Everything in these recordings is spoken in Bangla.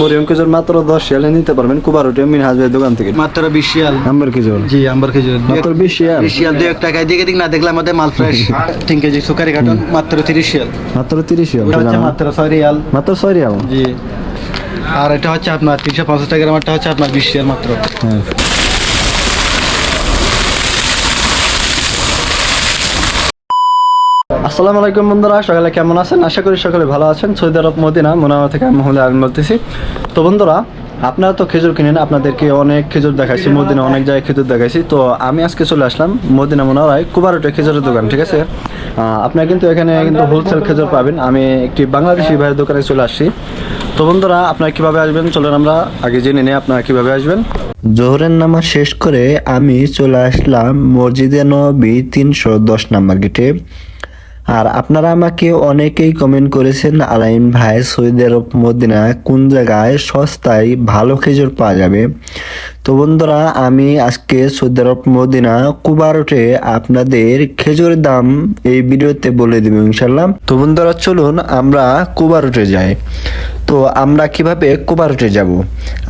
মরিয়ম খেজুর মাত্র দশ শিয়ালে নিতে পারবেন কুবারুটি মিনহাজ ভাইয়ের দোকান থেকে। মাত্র বিশ শিয়াল? নাম্বার খেজুর জি আম্বার খেজুর মাত্র বিশ শিয়াল। বিশ শিয়াল দুই এক টাকায় দিকে দিক না দেখলে আমাদের মাল ফ্রেশ তিন কেজি সুকারি মাত্র তিরিশ শিয়াল। মাত্র তিরিশ শিয়াল। মাত্র ছয় রিয়াল। মাত্র ছয় রিয়াল। জি। আর এটা হচ্ছে আপনার তিনশো পঞ্চাশ টাকা আমারটা হচ্ছে আপনার বিশ শিয়াল মাত্র। হ্যাঁ। আসসালামু আলাইকুম বন্ধুরা, সকালে কেমন আছেন? আশা করি সকালে ভালো আছেন। সৌদি আরব মদিনা মোনামা থেকে আমি মহলে আমি বলতেছি। তো বন্ধুরা, আপনারা তো খেজুর কিনেন, আপনাদেরকে অনেক খেজুর দেখাইছি, মদিনা অনেক জায়গায় খেজুর দেখাইছি। তো আমি আজকে চলে আসলাম মদিনা মোনারায় কুবারোটে খেজুরের দোকান, ঠিক আছে? আপনারা কিন্তু এখানে কিন্তু হোলসেল খেজুর পাবেন। আমি একটি বাংলাদেশি ভাইয়ের দোকানে চলে আসছি। তো বন্ধুরা, আপনারা কীভাবে আসবেন? চলেন আমরা আগে জেনে নিই আপনারা কীভাবে আসবেন। জোহরের নামাজ শেষ করে আমি চলে আসলাম মসজিদে নবী তিনশো দশ নাম্বার গেটে। আর আপনারা আমাকে অনেকেই কমেন্ট করেছেন, আলাইন ভাই সৌদি আরব মদিনা, কোন জায়গায় সস্তায় ভালো খেজুর পাওয়া যাবে? তো বন্ধুরা, আমি আজকে সৌদি আরব মদিনা কুবারোটে আপনাদের খেজুরের দাম এই ভিডিওতে বলে দেবো ইনশাল্লাহ তো বন্ধুরা, চলুন আমরা কুবারোটে যাই। তো আমরা কীভাবে কুবারোটে যাব?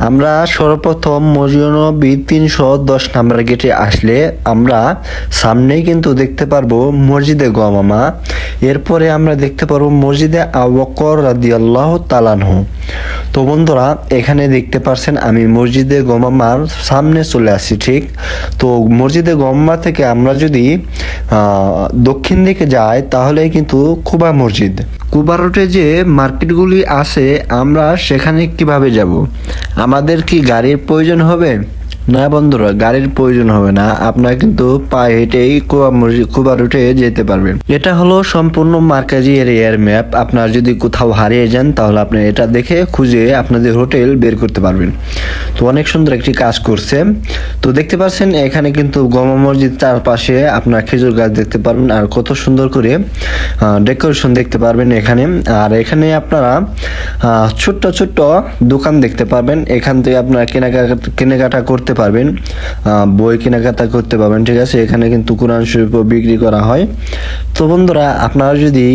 আমরা সর্বপ্রথম মজিয়নবী তিনশো দশ নাম্বার গেটে আসলে আমরা সামনেই কিন্তু দেখতে পারব মসজিদে গমামা এরপরে আমরা দেখতে পারব মসজিদে আবকর রাদিয়াল্লাহ তালানহু তো বন্ধুরা, এখানে দেখতে পারছেন আমি মসজিদে গমামার সামনে চলে আসছি, ঠিক? তো মসজিদে গমামা থেকে আমরা যদি দক্ষিণ দিকে যাই তাহলে কিন্তু কুবা মসজিদ। কুবা রোডে যে মার্কেটগুলি আছে আমরা সেখানে কীভাবে যাব? আমাদের কি গাড়ির প্রয়োজন হবে? না বন্ধুরা, গাড়ির প্রয়োজন হবে না। আপনারা কিন্তু পায়ে হেঁটেই কুবা রুটে যেতে পারবেন। এটা হলো সম্পূর্ণ মার্কাজি এরিয়ার ম্যাপ। আপনার যদি কোথাও হারিয়ে যান, তাহলে আপনি এটা দেখে খুঁজে আপনাদের হোটেল বের করতে পারবেন। তো অনেক সুন্দর একটি কাজ করছে। তো দেখতে পাচ্ছেন, এখানে কিন্তু গমা মসজিদ চারপাশে আপনার খেজুর গাছ দেখতে পারবেন। আর কত সুন্দর করে ডেকোরেশন দেখতে পারবেন এখানে। আর এখানে আপনারা ছোট্ট ছোট্ট দোকান দেখতে পারবেন। এখান থেকে আপনারা কেনাকাটা কেনাকাটা করতে পারবেন বই কেনাকাটা করতে পারবেন, ঠিক আছে? এখানে কিন্তু কোরআন শরীফও বিক্রি করা হয়। তো বন্ধুরা, আপনারা যদি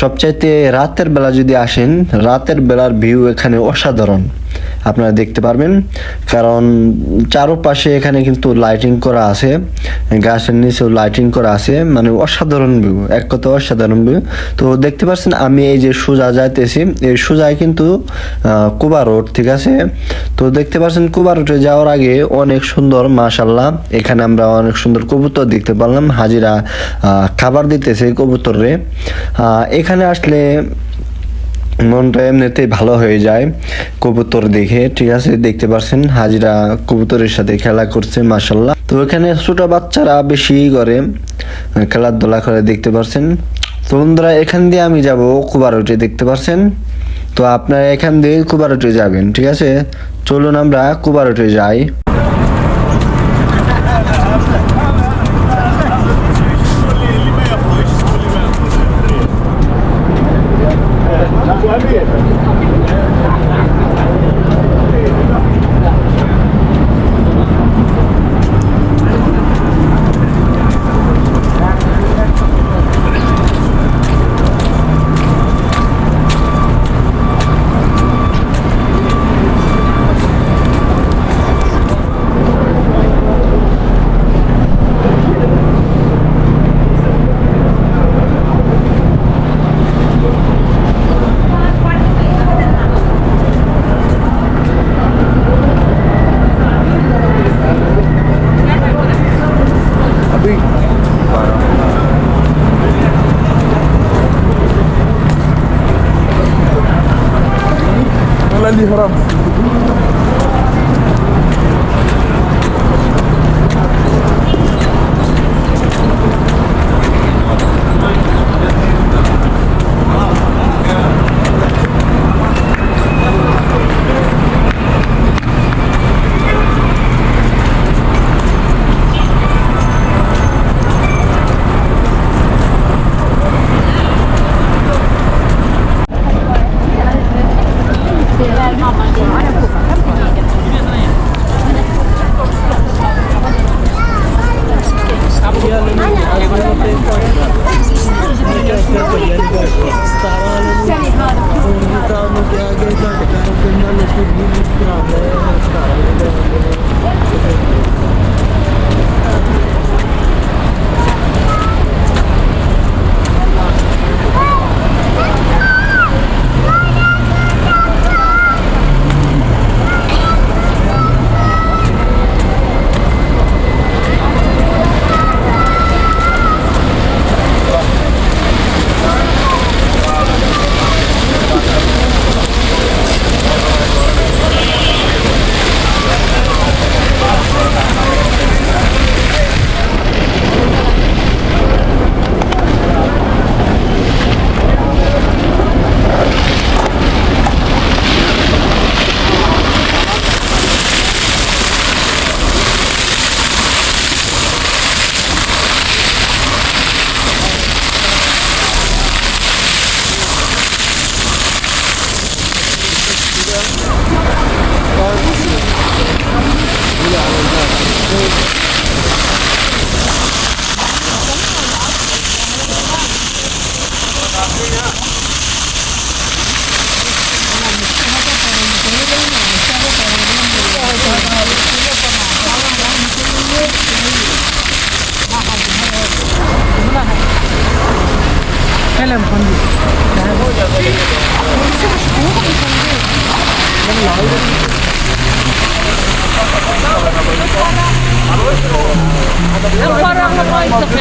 সবচাইতে রাতের বেলা যদি আসেন, রাতের বেলার ভিউ এখানে অসাধারণ। আপনারা দেখতে পারবেন। কারণ চারপাশে এখানে কিন্তু লাইটিং করা আছে গাছের নিচেও লাইটিং করা আছে মানে অসাধারণ ভিউ এক কথা অসাধারণ ভিউ তো দেখতে পাচ্ছেন আমি এই যে সোজা যাইতেছি এই সোজায় কিন্তু কুবা রোড ঠিক আছে? তো দেখতে পাচ্ছেন কুবা রোডে যাওয়ার আগে অনেক সুন্দর মাশাল্লাহ এখানে আমরা অনেক সুন্দর কবুতর দেখতে পারলাম। হাজিরা খাবার দিতেছে কবুতরে আহ, এখানে আসলে মনটা এমনিতেই ভালো হয়ে যায়। কবুতর দেখে, ঠিক আছে? দেখতে পাচ্ছেন হাজিরা কবুতরের সাথে খেলা করছে মাসাল্লাহ তো এখানে ছোট বাচ্চারা বেশি করে খেলাধুলা করে দেখতে পাচ্ছেন তো বন্ধুরা, এখান দিয়ে আমি যাব কুবারোটে, দেখতে পাচ্ছেন তো আপনারা এখান দিয়ে কুবারোটে যাবেন, ঠিক আছে? চলুন আমরা কুবারোটে যাই।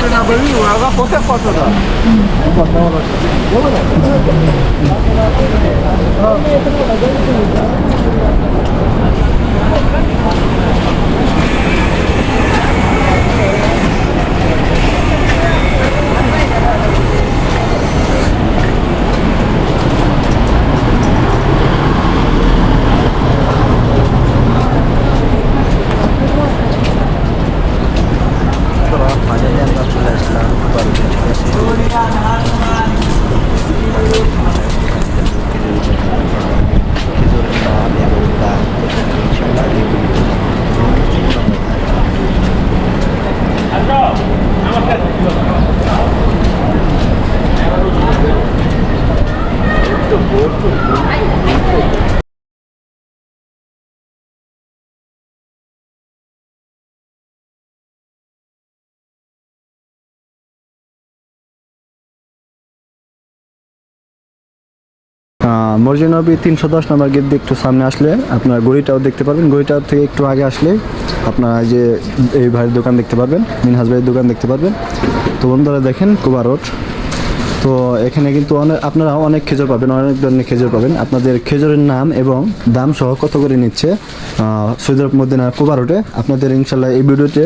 Agora você é foto, Dó. Vou botar uma loja. Vamos lá. মর্জিনবী তিনশো দশ নম্বর গেট একটু সামনে আসলে আপনার গড়িটাও দেখতে পারবেন। গড়িটার থেকে একটু আগে আসলে আপনার যে এই ভাইয়ের দোকান দেখতে পারবেন, মিনহাজ ভাইয়ের দোকান দেখতে পারবেন। তো বন্ধুরা দেখেন কুবা রোড। তো এখানে কিন্তু অনেক আপনারা অনেক খেজুর পাবেন, অনেক ধরনের খেজুর পাবেন। আপনাদের খেজুরের নাম এবং দাম সহ কত করে নিচ্ছে সৈদর মদিনা কুবা রোডে, আপনাদের ইনশাল্লাহ এই ভিডিওতে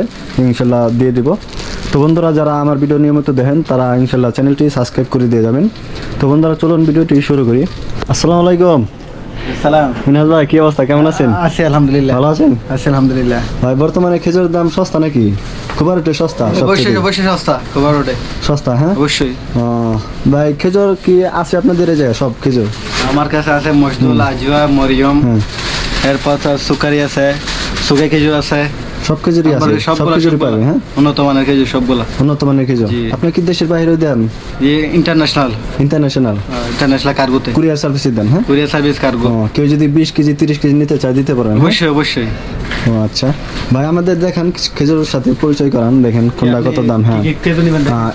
ইনশাল্লাহ দিয়ে দিব। তো বন্ধুরা যারা আমার ভিডিও নিয়মিত দেখেন, তারা ইনশাল্লাহ চ্যানেলটি সাবস্ক্রাইব করে দিয়ে যাবেন। তো বন্ধুরা চলুন ভিডিওটি শুরু করি। আসসালামু আলাইকুম। সালাম। ভাই কি অবস্থা? কেমন আছেন? আছি আলহামদুলিল্লাহ। ভালো আছেন? আছি আলহামদুলিল্লাহ। ভাই বর্তমানে খেজুরের দাম সস্তা নাকি? রোডে সস্তা অবশ্যই অবশ্যই সস্তা ওঠে সস্তা হ্যাঁ? অবশ্যই। ভাই খেজুর কি আছে আপনাদের এই জায়গায় সব খেজুর? আমার কাছে আছে মজদুল আজিয়া মরিয়ম। হ্যাঁ। এরপর সুকারি আছে সুগাই খেজুর আছে। সব খেজুরই আছে সব সবগুলা। পাবে হ্যাঁ? উন্নত মানের খেজুর সবগুলা। উন্নত মানের খেজুর। আপনি কি দেশের বাইরে দেন? ইন্টারন্যাশনাল ইন্টারন্যাশনাল ইন্টারন্যাশনাল কার্গোতে। কুরিয়ার সার্ভিস দেন হ্যাঁ? Courier service cargo. কেউ যদি বিশ কেজি তিরিশ কেজি নিতে চায় দিতে পারেন হ্যাঁ? অবশ্যই অবশ্যই। ও আচ্ছা। ভাই আমাদের দেখেন খেজুরের সাথে পরিচয় করান দেখেন কোনটা কত দাম হ্যাঁ? খেজুর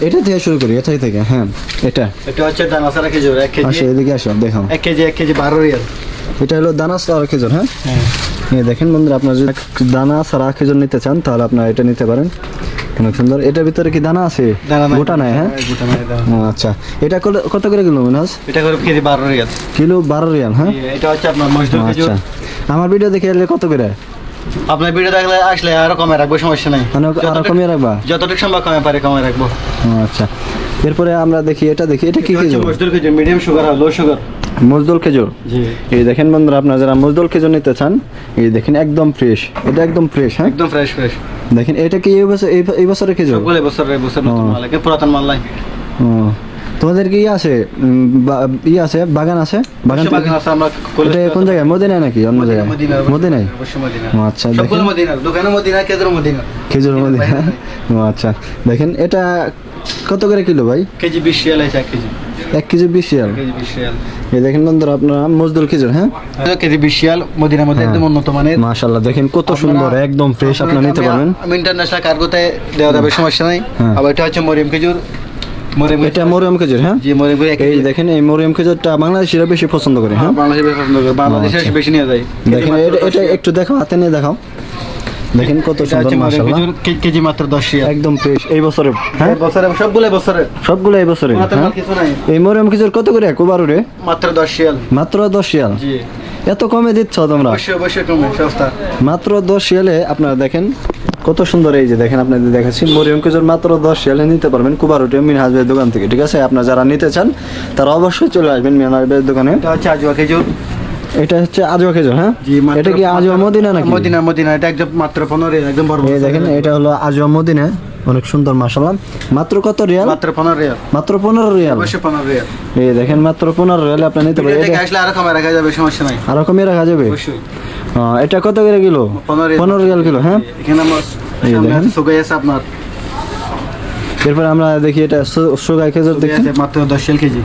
এটা থেকে শুরু করি এটাই থেকে হ্যাঁ এটা। এটা হচ্ছে দানাসারা খেজুর এক কেজি। আসো এদিকে আসো দেখাও এক কেজি এক কেজি বারো রিয়াল। এটা হলো দানা সারা খেজুর হ্যাঁ? হ্যাঁ। দেখেন বন্ধুরা আপনার যদি দানা সারা খেজুর নিতে চান তাহলে আপনার এটা নিতে পারেন। অনেক সুন্দর। এটার ভিতরে কি দানা আছে? গোটা নাই হ্যাঁ? দানা। আচ্ছা। এটা কত- করে কিলো মিনাজ এটা করে কেজি বারো রিয়াল। কিলো বারো রিয়াল হ্যাঁ? এটা হচ্ছে আপনার মজদুর আচ্ছা। আমার ভিডিও দেখে এলে কত করে? আপনার ভিডিও দেখলে আসলে আরও কমে রাখব সমস্যা নাই। মানে আরও কমিয়ে রাখবা? যতটুকু সম্ভব কমে পারে কমে রাখব। আচ্ছা। এরপরে আমরা দেখি এটা দেখি এটা কি খেজুর? মজদুর খেজুর মিডিয়াম সুগার আর লো সুগার মজদুল খেজুর? এই দেখেন বন্ধুরা আপনারা যারা মজদুল খেজুর নিতে চান এই দেখেন একদম ফ্রেশ এটা একদম ফ্রেশ হ্যাঁ? একদম ফ্রেশ ফ্রেশ দেখেন এটা কি এই বছর এই- এই বছরের খেজুর? সবগুলো বছর বছর নতুন মাল পুরাতন মাল নাই। তোমাদের কি আছে? ই আছে? বাগান আছে? বাগান বাগান আছে, আমরা কোন জায়গায়? মদিনায় নাকি? অন্য জায়গায়? মদিনায়? আচ্ছা দেখেন। দোকানে মদিনা কেন্দ্র মদিনা। খেজুর মদিনা ও আচ্ছা। দেখেন এটা কত করে কিলো ভাই? কেজি বিশ কেজি। এক কেজি বিশ শিয়াল। কেজি বিশ শিয়াল। এই দেখেন বন্ধুরা আপনারা মজদুল খেজুর হ্যাঁ? কেজি বিশ শিয়াল মদিনার মধ্যে একদম উন্নত মানের। দেখেন কত সুন্দর একদম ফ্রেশ আপনারা নিতে পারবেন। আমি ইন্টারন্যাশনাল কার্গোতে দেওয়া যাবে সমস্যা নাই। হ্যাঁ। আবার এটা হচ্ছে মরিয়ম খেজুর। এটা মরিয়ম খেজুর হ্যাঁ? জি মরিয়ম খেজুর এই দেখেন এই মরিয়ম খেজুরটা বাংলাদেশিরা বেশি পছন্দ করে হ্যাঁ? বাংলাদেশে বেশি পছন্দ করে বাংলাদেশে আচ্ছা। বেশি নিয়ে যায়। দেখেন এটা একটু দেখাও হাতে নিয়ে দেখাও। দেখেন কত সুন্দর কে- কেজি মাত্র দশ শিয়াল একদম ফ্রেশ এই বছরে হ্যাঁ? বছরে সবগুলো বছরে। সবগুলো এই বছরে হ্যাঁ? মাল কিছু নাই। এই মরিয়ম খেজুর কত করে? কোবারু রে? মাত্র দশ শিয়াল মাত্র দশ শিয়াল জি। এত কমে দিচ্ছ তোমরা? অবশ্যই অবশ্যই কমে সস্তা। মাত্র দশ শিয়ালে আপনারা দেখেন কত সুন্দর এই যে দেখেন আপনাদের দেখাচ্ছি। মরিয়ম কেজোর মাত্র দশ শিয়ালে নিতে পারবেন কুবার কুবারুটি মিনহাজ ভাইয়ের দোকান থেকে ঠিক আছে? আপনারা যারা নিতে চান তারা অবশ্যই চলে আসবেন মিনহাজ ভাইয়ের দোকানে। এটা হচ্ছে আজুয়া খেজুর। এটা হচ্ছে আজওয়া খেজুর হ্যাঁ? এটা কি আজওয়া মদিনা নাকি? মদিনা মদিনা এটা একদম মাত্র পনেরো রিয়াল, একদম বড় এই দেখেন এটা হলো আজওয়া মদিনা অনেক সুন্দর মাসালাম মাত্র কত রিয়াল? মাত্র পনেরো রিয়াল। মাত্র পনেরো রিয়াল? অবশ্যই পনেরো রিয়াল। এই দেখেন মাত্র পনেরো রিয়াল আপনি নিতে পারেন। এটা আসলে আরও কমে রাখা যাবে সমস্যা নাই। আরও কমিয়ে রাখা যাবে? অবশ্যই। এটা কত করে কিলো? পনেরো রিয়াল। পনেরো রিয়াল কিলো হ্যাঁ? এখানে আমার সুগাই আছে আপনার। এরপরে আমরা দেখি এটা সু- সুগাই খেজুর দেখি। মাত্র দশ শিয়াল কেজি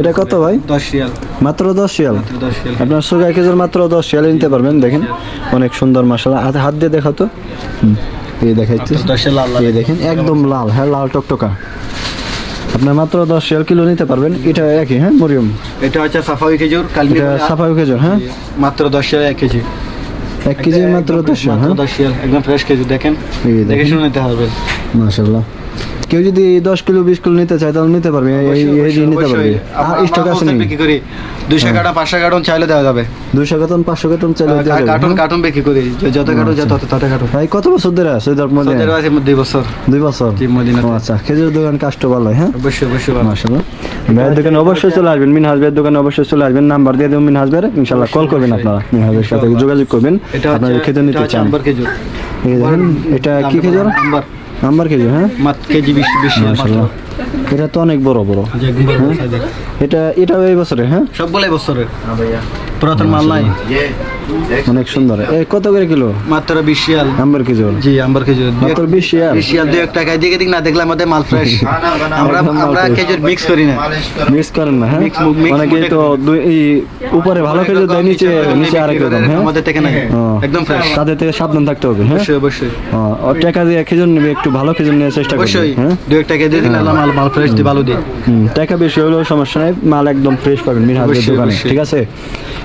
এটা কত ভাই? দশ শিয়াল। মাত্র দশ শিয়াল? মাত্র দশ শিয়াল। আপনার সুগার কেজের মাত্র দশ শিয়ালে নিতে পারবেন দেখেন। অনেক সুন্দর মশলা হাতে হাত দিয়ে দেখাও তো। এই দেখাচ্ছি এই দেখেন একদম লাল হ্যাঁ লাল টকটকা। আপনার মাত্র দশ শিয়াল কিলো নিতে পারবেন। এটা একই হ্যাঁ মরিয়ম? এটা হচ্ছে সাফাই খেজুর এটা সাফাই খেজুর হ্যাঁ? মাত্র দশ শিয়াল এক কেজি। এক কেজি মাত্র দশ শিয়াল হ্যাঁ? দশ শিয়াল একদম ফ্রেশ খেজুর দেখেন? দেখে শুনে নিতে হবে। মাশাল্লাহ কেউ যদি দশ কিলো বিশ কিলো নিতে চায় তাহলে নিতে পারবে। অবশ্যই, নিতে পারবে। স্টক আছে নাকি? বিক্রি করি। দুইশো কার্টন পাঁচশো কার্টন চাইলে দেওয়া যাবে। দুইশো কার্টন পাঁচশো কার্টন চাইলে দেওয়া যাবে, কার্টন হ্যাঁ? কার্টন বিক্রি করি। যত কার্টন যত তত তত কার্টন ভাই কত বছর ধরে আছে সৌদি আরবে আছে দুই বছর। দুই বছর? জি। আচ্ছা খেজুর দোকান কাস্ট ভালো হ্যাঁ? অবশ্যই অবশ্যই। মাশাআল্লাহ। ভাইয়ের দোকানে অবশ্যই চলে আসবেন মিনহাজ ভাইয়ের দোকানে অবশ্যই চলে আসবেন। নাম্বার দিয়ে দেবেন মিনহাজ ভাইয়ের ইনশাআল্লাহ কল করবেন আপনারা মিনহাজ ভাইয়ের সাথে যোগাযোগ করবেন। এটা আপনারা খেতে নিতে চান। এটা কি খেজুর? আম্বার। নাম্বার কেজি হ্যাঁ? মাত্র কেজি বিশ বিশ মাত্র। মাশাআল্লাহ। এটা তো অনেক বড় বড়। এর। এটা এটাও এই বছরে হ্যাঁ? সবগুলাই বছরের পুরাতন মাল নাই? অনেক সুন্দর। এই কত করে কিলো? মাত্র বিশ শিয়াল। নাম্বার খেজুর জি আম্বার খেজুর মাত্র বিশ শিয়াল? বিশ শিয়াল দুই এক টাকায়। দিকে দিক না দেখলে আমাদের মাল ফ্রেশ আমরা আমরা। খেজুর মিক্স করি না। মিক্স করেন। না হ্যাঁ? অনেকে তো দুই এই উপরে ভালো খেজুর দেয় নিচে নিচে আরেক রকম হ্যাঁ? আমাদের থেকে না একদম ফ্রেশ তাদের থেকে সাবধান থাকতে হবে হ্যাঁ? অবশ্যই অবশ্যই। টাকা দিয়ে খেজুর নেবে একটু ভালো খেজুর নেওয়ার চেষ্টা করবে অবশ্যই। হ্যাঁ? দু এক টাকা দিয়ে দিন আল্লাহ মাল মাল ফ্রেশ দিয়ে ভালো দিই টাকা বেশি হলেও সমস্যা নাই মাল একদম ফ্রেশ পাবেন মিনহাজের দোকানে ঠিক আছে?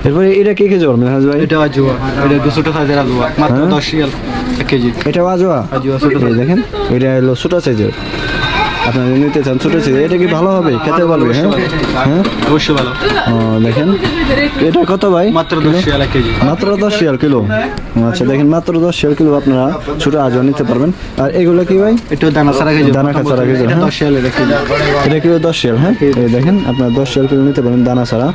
এরপরে এটা কে খেজুর মিনহাজ ভাই? এটা আজুয়া এটা দুশোটা সাইজের আজুয়া মাত্র হ্যাঁ? দশ শিয়াল এক কেজি। এটা আজোয়া আজোয়া ছোট দেখেন এটা হলো ছোট সাইজের। আপনারা নিতে চান ছোট সাইজের এটা কি ভালো হবে? খেতে পারবে হ্যাঁ? হ্যাঁ? অবশ্যই ভালো। দেখেন। এটা কত ভাই? মাত্র দশ শিয়াল কেজি। মাত্র দশ শিয়াল কিলো? আচ্ছা দেখেন মাত্র দশ শিয়াল কিলো আপনারা ছোটো আজও নিতে পারবেন। আর এগুলো কি ভাই? একটু দানা সারা কেজি দানা ছাড়া কেজি, হ্যাঁ? দশ শিয়াল এটা কেজি। এটা কিলো দশ শিয়াল হ্যাঁ? এই দেখেন আপনার দশ শিয়াল কিলো নিতে পারেন দানা ছাড়া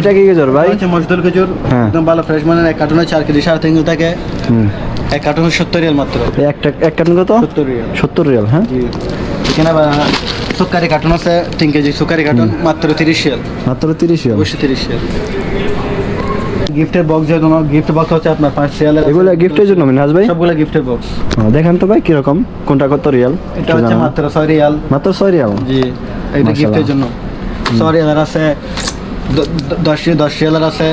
এটা কি খেজুর ভাই? হচ্ছে মজদুর খেজুর। হ্যাঁ। একদম ভালো ফ্রেশ মানে এক কার্টুনে চার কেজি সাড়ে তিন কিলো থাকে। হুম। এক কার্টুন সত্তর রিয়াল মাত্র। একটা এক কার্টুন কত? সত্তর রিয়াল। সত্তর রিয়াল হ্যাঁ? এখানে সুকারি কার্টুন আছে তিন কেজি সুকারি কার্টুন মাত্র তিরিশ শিয়াল মাত্র তিরিশ রিয়াল। অবশ্যই তিরিশ শিয়াল গিফটের বক্স যেহেতু গিফট বক্স হচ্ছে আপনার পাঁচ শিয়ালের এগুলো গিফটের জন্য মিনহাজ ভাই? সবগুলো গিফটের বক্স দেখেন তো ভাই কীরকম কোনটা কত রিয়াল? এটা হচ্ছে মাত্র ছয় রিয়াল। মাত্র ছয় রিয়াল? জি এটা গিফটের জন্য। ছয় রিয়ালের আছে দশ দশ শিয়ালের আছে।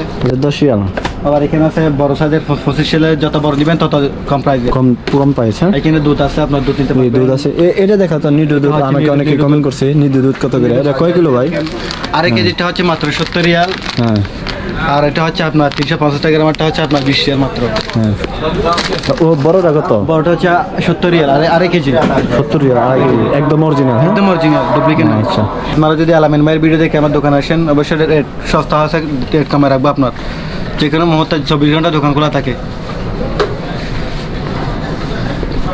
দশ রিয়াল। আবার এখানে আছে বড় সাইজের পঁচিশ শিয়ালের যত বড় নেবেন তত কম প্রাইস কম কম পাইছে এখানে দুধ আছে আপনার দুধ নিতে দুধ আছে। এটা দেখা তো নিডু দুধ হ্যাঁ, আমাকে অনেকে কমেন্ট করছে নিডু দুধ কত করে? এটা কয় কিলো ভাই? আর এই কেজিটা হচ্ছে মাত্র সত্তর রিয়াল। হ্যাঁ। আর এটা হচ্ছে আপনার তিনশো পঞ্চাশ টাকা গ্রামারটা হচ্ছে আপনার বিশ রিয়াল মাত্র। হ্যাঁ। ও বড়টা কত? বড়টা হচ্ছে সত্তর রিয়াল আর আড়াই কেজি। সত্তর রিয়াল আড়াই কেজি, একদম অরিজিনাল হ্যাঁ? একদম অরিজিনাল ডুপ্লিকেট না। আচ্ছা। আপনারা যদি আলামিন ভাইয়ের ভিডিও দেখে আমার দোকানে আসেন অবশ্যই সস্তা আছে রেট কমে রাখব আপনার। যে কোনো মুহূর্তে চব্বিশ ঘণ্টা দোকান খোলা থাকে।